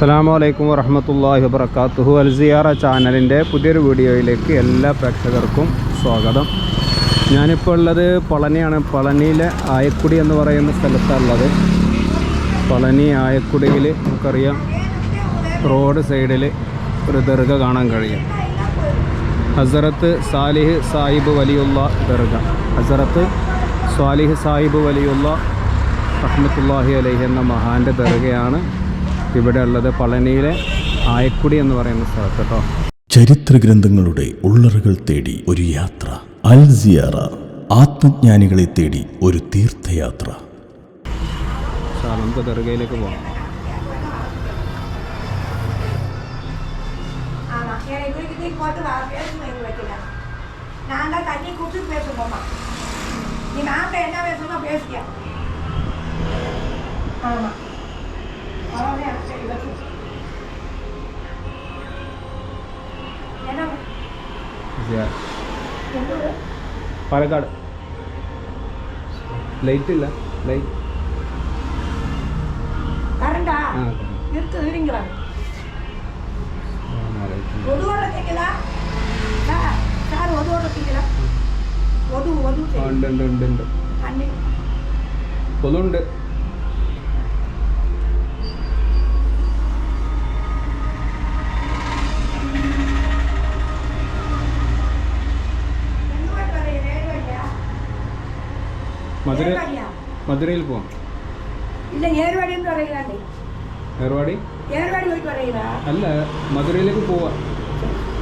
അസ്സാമു അലൈക്കും വറഹമത്തല്ലാഹി വബർക്കാത്തുഹു അൽ സിയാറ ചാനലിന്റെ പുതിയൊരു വീഡിയോയിലേക്ക് എല്ലാ പ്രേക്ഷകർക്കും സ്വാഗതം. ഞാനിപ്പോൾ ഉള്ളത് പളനിയാണ്. പളനിയിലെ ആയക്കുടി എന്ന് പറയുന്ന സ്ഥലത്താണ് ഉള്ളത് പളനി ആയക്കുടിയിൽ നമുക്കറിയാം റോഡ് സൈഡിൽ ഒരു ദർഗ കാണാൻ കഴിയും. ഹസറത്ത് സാലിഹ് സാഹിബ് വലിയുള്ള ദർഗ. ഹസറത്ത് സാലിഹ് സാഹിബ് വലിയുള്ള റഹ്മത്തുല്ലാഹി അലൈഹി എന്ന മഹാന്റെ ദർഗയാണ് ഇവിടെ ഉള്ളത് പളനിയിലെ ആയക്കുടി എന്ന് പറയുന്ന സ്ഥലത്ത് കേട്ടോ ചരിത്ര ഗ്രന്ഥങ്ങളുടെ ഉള്ളറുകൾ തേടി ഒരു യാത്ര അൽ സിയാറ ആത്മജ്ഞാനികളെ തേടി ഒരു തീർത്ഥയാത്ര സാർ നമുക്ക് ദർഗയിലേക്ക് പോകാം ஆமா ஏன்னா இவருக்கு தூக்கி போட்டு வா பேசணும் எங்க வைக்கல நான் தான் தண்ணி கொடுத்து பேசுவோம்மா நீ நான்கிட்ட என்ன பேசணுமோ பேசிக்க ஆமா പാലക്കാട്. ലൈറ്റ് ഇല്ല. ലൈറ്റ് ഉണ്ട് ഉണ്ട് ഉണ്ട് ഉണ്ട്. കൊതുണ്ട് മധുരയിൽ പോവാം. ഇല്ല ഏർവാടി എന്ന് പറയുകയാണേ ഏർവാടി ഏർവാടി പോയിട്ട് പറയുക? അല്ല മധുരയിലേക്ക് പോവാം.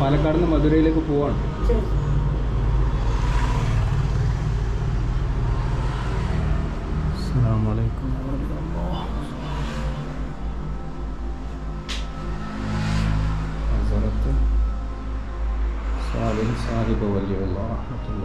പാലക്കാട് നിന്ന് മധുരയിലേക്ക് പോവാണ്. സാഹിബ് വലിയ റഹ്മത്തുള്ള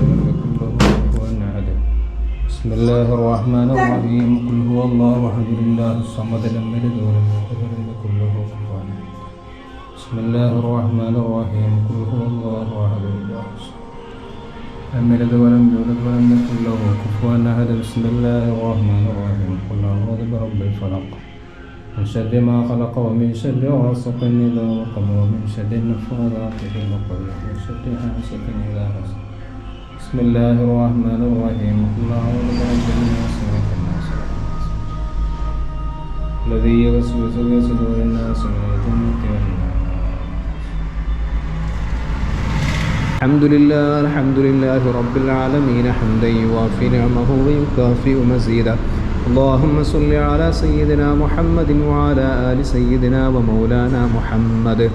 بسم الله الرحمن الرحيم قل هو الله أحد لله الصمد لم يلد ولم يولد ولم يكن له كفوا أحد بسم الله الرحمن الرحيم قل هو الله أحد الله لم يلد ولم يولد ولم يكن له كفوا أحد بسم الله الرحمن الرحيم قل أعوذ برب الفلق من شر ما خلق ومن شر غاسق إذا وقب ومن شر النفاثات في العقد ومن شر حاسد إذا حسد بسم الله الرحمن الرحيم قل أعوذ برب الناس ملك الناس إله الناس الذي يوسوس في صدور الناس من الجنة والناس الحمد لله الحمد لله رب العالمين حمدا يوافي نعمه ويكافئ مزيدا اللهم صل على سيدنا محمد وعلى آل سيدنا ومولانا محمد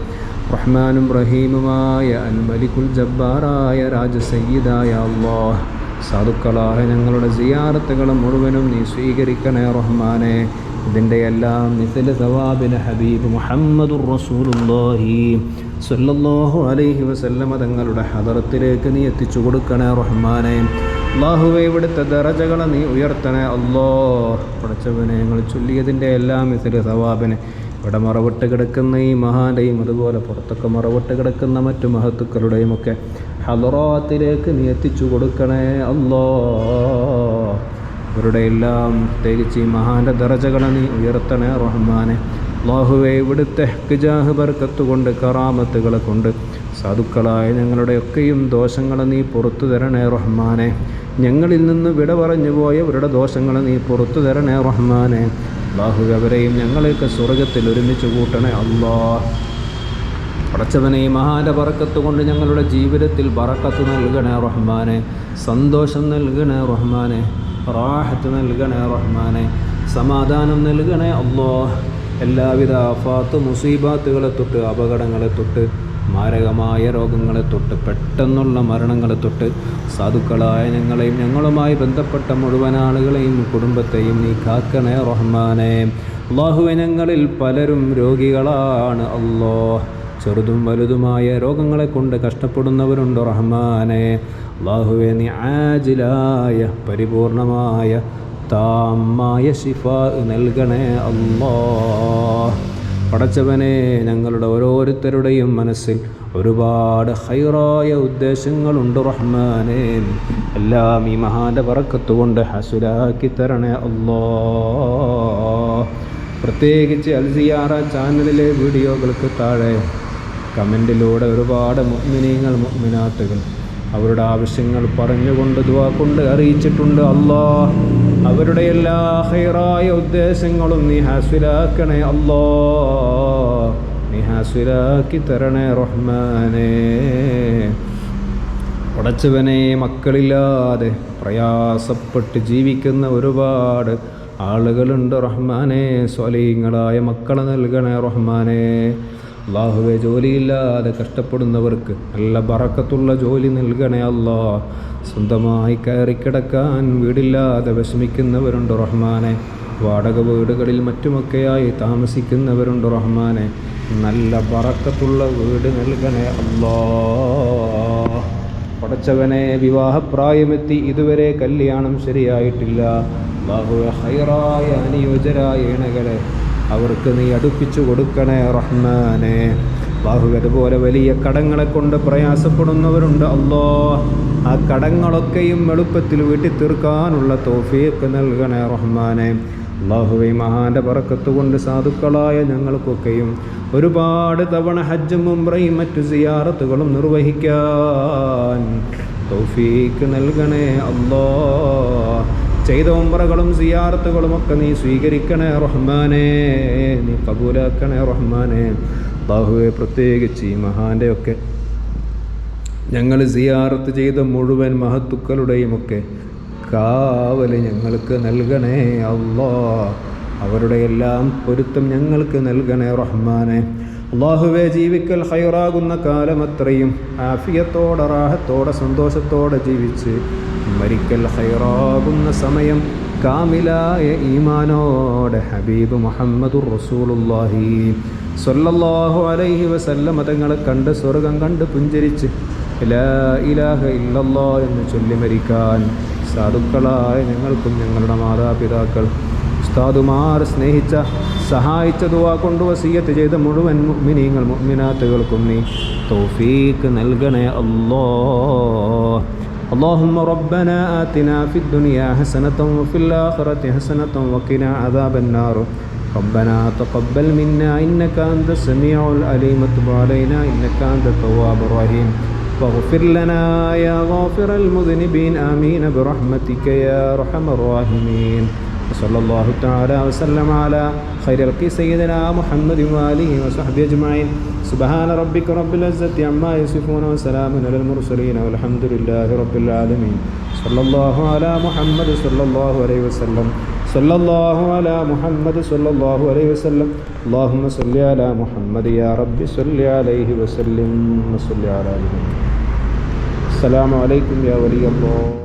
റഹ്മാനും റഹീമുമായ അൽമലിക്കുൽ ജബ്ബാറായ രാജസയ്യിദായ അള്ളാഹ്. സാധുക്കളായ ഞങ്ങളുടെ സിയാറത്തുകൾ മുഴുവനും നീ സ്വീകരിക്കണേ റഹ്മാനെ. ഇതിന്റെ എല്ലാം നിഫിൽ സവാബിന് ഹബീബ് മുഹമ്മദുർ റസൂലുല്ലാഹി സല്ലല്ലാഹു അലൈഹി വസല്ലമ തങ്ങളുടെ ഹദറത്തിലേക്ക് നീ എത്തിച്ചു കൊടുക്കണേ റഹ്മാനെ. അള്ളാഹുവെ ഇവിടുത്തെ ദറജകളെ നീ ഉയർത്തണേ അല്ലോ പഠിച്ചവനെ ഞങ്ങൾ ചൊല്ലിയതിന്റെ എല്ലാം ഇതിൽ സവാബിന് ഇവിടെ മറവിട്ട് കിടക്കുന്ന ഈ മഹാന്റെയും അതുപോലെ പുറത്തൊക്കെ മറവിട്ട് കിടക്കുന്ന മറ്റു മഹത്തുക്കളുടെയും ഒക്കെ ഹലറാത്തിലേക്ക് നീ എത്തിച്ചു കൊടുക്കണേ അല്ലോ. ഇവരുടെ എല്ലാം പ്രത്യേകിച്ച് ഈ മഹാന്റെ ദറജകളെ നീ ഉയർത്തണേ റഹ്മാനെ. അള്ളാഹുവെ ഇവിടുത്തെ ഖിജാഹ് ബർക്കത്ത് കൊണ്ട് കറാമത്തുകളെ കൊണ്ട് സാധുക്കളായ ഞങ്ങളുടെയൊക്കെയും ദോഷങ്ങളെ നീ പുറത്തു തരണേ റഹ്മാനെ. ഞങ്ങളിൽ നിന്ന് വിട പറഞ്ഞു പോയവരുടെ ദോഷങ്ങളെ നീ പുറത്തു തരണേ റഹ്മാനെ. അള്ളാഹു അവരെയും ഞങ്ങളെയൊക്കെ സ്വർഗത്തിൽ ഒരുമിച്ച് കൂട്ടണേ. അള്ളാ പടച്ചവനെ ഈ മഹാന്റെ പറക്കത്ത് കൊണ്ട് ഞങ്ങളുടെ ജീവിതത്തിൽ പറക്കത്ത് നൽകണേ റഹ്മാനെ. സന്തോഷം നൽകണേ റഹ്മാനെ. റാഹത്ത് നൽകണേ റഹ്മാനെ. സമാധാനം നൽകണേ അല്ലോ എല്ലാവിധ ആഫാത്ത് മുസീബാത്തുകളെ തൊട്ട് അപകടങ്ങളെ തൊട്ട് മാരകമായ രോഗങ്ങളെ തൊട്ട് പെട്ടെന്നുള്ള മരണങ്ങളെ തൊട്ട് സാധുക്കളായ ഞങ്ങളെയും ഞങ്ങളുമായി ബന്ധപ്പെട്ട മുഴുവൻ ആളുകളെയും കുടുംബത്തെയും നീ കാക്കണേ റഹ്മാനെ. അള്ളാഹുവെ പലരും രോഗികളാണ്. അല്ലോ ചെറുതും വലുതുമായ രോഗങ്ങളെ കൊണ്ട് കഷ്ടപ്പെടുന്നവരുണ്ട് റഹ്മാനെ. അള്ളാഹുവെ നീ ആജിലായ പരിപൂർണമായ താമായ ശിഫ നൽകണേ അല്ലോ. പടച്ചവനെ ഞങ്ങളുടെ ഓരോരുത്തരുടെയും മനസ്സിൽ ഒരുപാട് ഹൈറായ ഉദ്ദേശങ്ങളുണ്ട് റഹ്മാനെ. എല്ലാം ഈ മഹാന്റെ പറക്കത്തുകൊണ്ട് ഹസുരാക്കി തരണേ അല്ലോ. പ്രത്യേകിച്ച് അൽസിയാറ ചാനലിലെ വീഡിയോകൾക്ക് താഴെ കമന്റിലൂടെ ഒരുപാട് മുഗ്മിനീങ്ങൾ മുഗ്മിനാത്തുകൾ അവരുടെ ആവശ്യങ്ങൾ പറഞ്ഞുകൊണ്ട് കൊണ്ട് അറിയിച്ചിട്ടുണ്ട്. അല്ലാ അവരുടെ എല്ലാ ഹൈറായ ഉദ്ദേശങ്ങളും നീ ഹാസ്വിലാക്കണേ അല്ലോ നീ ഹാസ്വിലാക്കി തരണേ റഹ്മാനേ. പടച്ചവനെ മക്കളില്ലാതെ പ്രയാസപ്പെട്ട് ജീവിക്കുന്ന ഒരുപാട് ആളുകളുണ്ട് റഹ്മാനെ. സ്വലീങ്ങളായ മക്കളെ നൽകണേ റഹ്മാനെ. അള്ളാഹുവെ ജോലിയില്ലാതെ കഷ്ടപ്പെടുന്നവർക്ക് നല്ല ബറക്കത്തുള്ള ജോലി നൽകണേ അല്ലാ. സ്വന്തമായി കയറിക്കിടക്കാൻ വീടില്ലാതെ വിഷമിക്കുന്നവരുണ്ട് റഹ്മാനെ. വാടക വീടുകളിൽ മറ്റുമൊക്കെയായി താമസിക്കുന്നവരുണ്ട് റഹ്മാനെ. നല്ല ബറക്കത്തുള്ള വീട് നൽകണേ അല്ലാ. പടച്ചവനെ വിവാഹപ്രായമെത്തി ഇതുവരെ കല്യാണം ശരിയായിട്ടില്ല. ബാഹുവെ ഹൈറായ അനുയോജരായ ഇണകളെ അവർക്ക് നീ അടുപ്പിച്ചു കൊടുക്കണേ റഹ്മാനെ. ബാഹു അതുപോലെ വലിയ കടങ്ങളെ കൊണ്ട് പ്രയാസപ്പെടുന്നവരുണ്ട്. അല്ലോ ആ കടങ്ങളൊക്കെയും എളുപ്പത്തിൽ വീട്ടി തീർക്കാനുള്ള തോഫീക്ക് നൽകണേ റഹ്മാനെ. അള്ളാഹുവെ മഹാന്റെ പറക്കത്ത് കൊണ്ട് സാധുക്കളായ ഞങ്ങൾക്കൊക്കെയും ഒരുപാട് തവണ ഹജ്ജും മുംറയും മറ്റു സിയാറത്തുകളും നിർവഹിക്കാൻ തൗഫീക്ക് നൽകണേ അല്ലോ ചെയ്ത ഉംറകളും സിയാറത്തുകളും ഒക്കെ നീ സ്വീകരിക്കണേ റഹ്മാനെ നീ കബൂലാക്കണേ റഹ്മാനെ. ബാഹുവെ പ്രത്യേകിച്ച് ഈ മഹാന്റെ ഒക്കെ ഞങ്ങൾ സിയാറത്ത് ചെയ്ത മുഴുവൻ മഹത്തുക്കളുടെയും ഒക്കെ കാവൽ ഞങ്ങൾക്ക് നൽകണേ അള്ളാ. അവരുടെ എല്ലാം പൊരുത്തം ഞങ്ങൾക്ക് നൽകണേ റഹ്മാനെ. അള്ളാഹുവെ ജീവിക്കൽ ഹൈറാകുന്ന കാലം അത്രയും ആഫിയത്തോടെ റാഹത്തോടെ സന്തോഷത്തോടെ ജീവിച്ച് മരിക്കൽ ഹൈറാകുന്ന സമയം കാമിലായ ഈമാനോടെ ഹബീബ് മുഹമ്മദുർ റസൂലുള്ളാഹി. സ്വല്ലല്ലാഹു അലൈഹി വസല്ലമ തങ്ങളെ കണ്ട് സ്വർഗം കണ്ട് പുഞ്ചരിച്ച് ലാ ഇലാഹ ഇല്ലല്ലാ എന്ന് ചൊല്ലി മരിക്കാൻ സാധുക്കളായ ഞങ്ങൾക്കും ഞങ്ങളുടെ മാതാപിതാക്കൾ ഉസ്താദുമാർ സ്നേഹിച്ച സഹായിച്ച ദുവാ കൊണ്ട് വസീയത്ത് ചെയ്ത മുഴുവൻ മുഅ്മിനീങ്ങൾ മുഅ്മിനാത്തുകൾക്കും നീ തൗഫീക്ക് നൽകണേ അല്ലോ اللهم ربنا آتنا في الدنيا حسنة وفي الآخرة حسنة وقنا عذاب النار. ربنا تقبل منا إنك أنت السميع العليم. تب علينا إنك أنت التواب الرحيم. واغفر لنا يا غافر المذنبين. آمين برحمتك يا أرحم الراحمين. وصلى الله تعالى وسلم على خير الخلق سيدنا محمد وآله وصحبه أجمعين سبحان ربك رب العزة عما يصفون وسلام على المرسلين والحمد لله رب العالمين صلى الله على محمد صلى الله عليه وسلم صلى الله على محمد صلى الله عليه وسلم اللهم صل على محمد يا رب صل عليه وسلم وصل على محمد السلام عليكم يا ولي الله